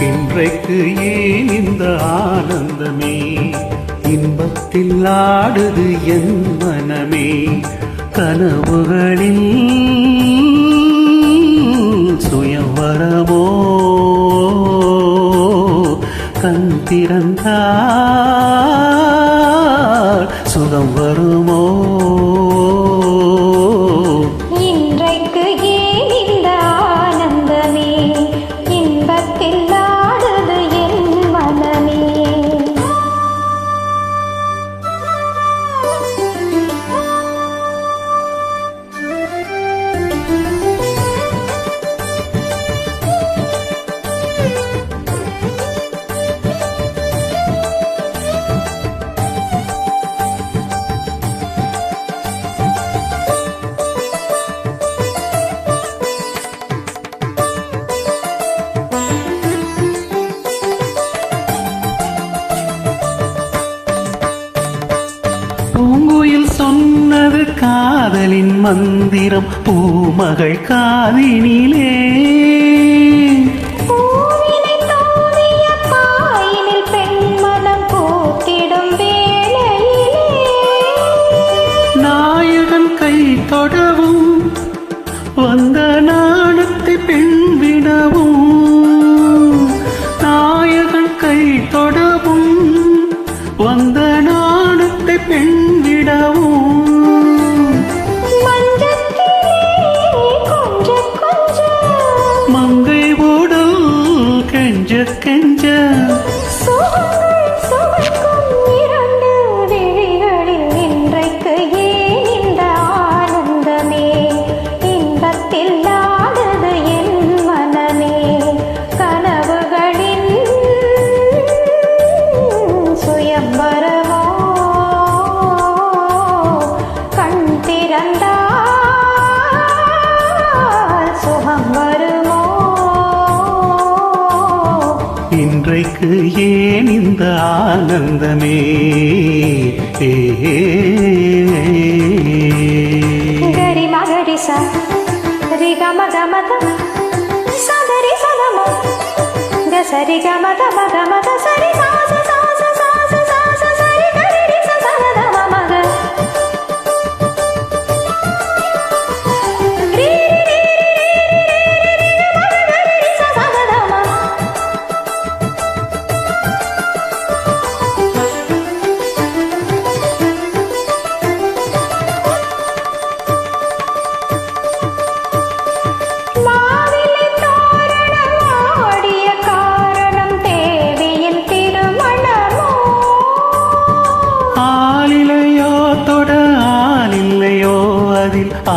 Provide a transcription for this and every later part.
இன்றைக்கு ஏன் இந்த ஆனந்தமே? இன்பத்தில் ஆடுது என் மனமே. கனவுகளில் சுயவரமோ? கண் திறந்தால் சுகம் வருமோ? சொன்னது காதலின் மந்திரம் பூமகள் காதினிலே. நாயகன் கை தொடவும் வந்த இன்றைக்கு ஏன் இந்த ஆனந்தமே? ஏ மகரி சா ரி கம கம சரி சதமோ க சரி கம கம கம சரி சா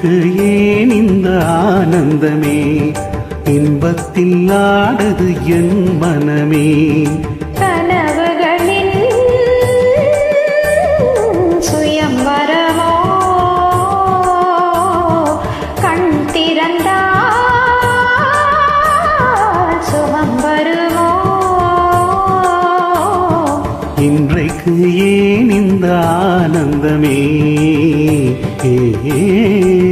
இன்றைக்கு ஏன் இந்த ஆனந்தமே? இன்பத்தில் ஆடுது என் மனமே. கனவுகளின் சுயம்பரமோ? கண் சுகம் வருமோ இன்றைக்கு ஏன் இந்த ஆனந்தமே? ஏ